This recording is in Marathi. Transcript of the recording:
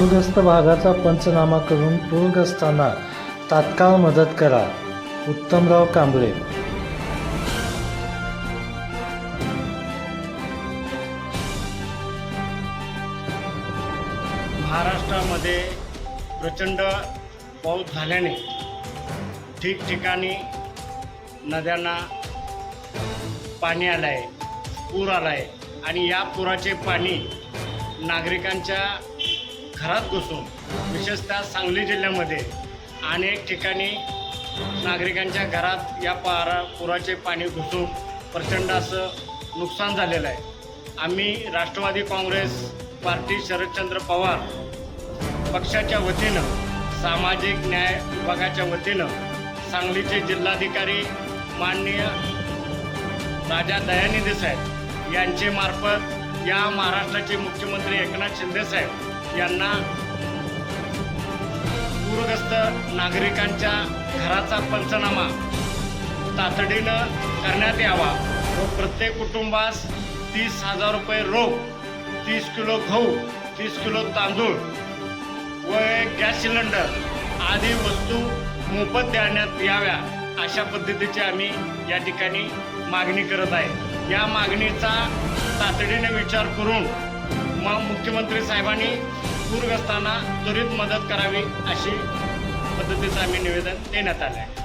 पूरग्रस्त भागाचा पंचनामा करून पूरग्रस्तांना तात्काळ मदत करा. उत्तमराव कांबळे. महाराष्ट्रामध्ये प्रचंड पाऊस झाल्याने ठिकठिकाणी नद्यांना पाणी आलं आहे पूर आला आहे आणि या पुराचे पाणी नागरिकांच्या घरात घुसून विशेषतः सांगली जिल्ह्यामध्ये अनेक ठिकाणी नागरिकांच्या घरात या पारा पुराचे पाणी घुसून प्रचंड असं नुकसान झालेलं आहे. आम्ही राष्ट्रवादी काँग्रेस पार्टी शरदचंद्र पवार पक्षाच्या वतीनं सामाजिक न्याय विभागाच्या वतीनं सांगलीचे जिल्हाधिकारी माननीय राजा दयानिधी साहेब यांचे मार्फत या महाराष्ट्राचे मुख्यमंत्री एकनाथ शिंदे साहेब यांना पूरग्रस्त नागरिकांच्या घराचा पंचनामा तातडीनं करण्यात यावा व प्रत्येक कुटुंबास तीस हजार रुपये रोख तीस किलो गहू तीस किलो तांदूळ व गॅस सिलेंडर आदी वस्तू मोफत देण्यात याव्या अशा पद्धतीची आम्ही या ठिकाणी मागणी करत आहे. या मागणीचा तातडीने विचार करून मग मुख्यमंत्री साहेबांनी पूरग्रस्तांना त्वरित मदत करावी अशी पद्धतीचं आम्ही निवेदन देण्यात आलं आहे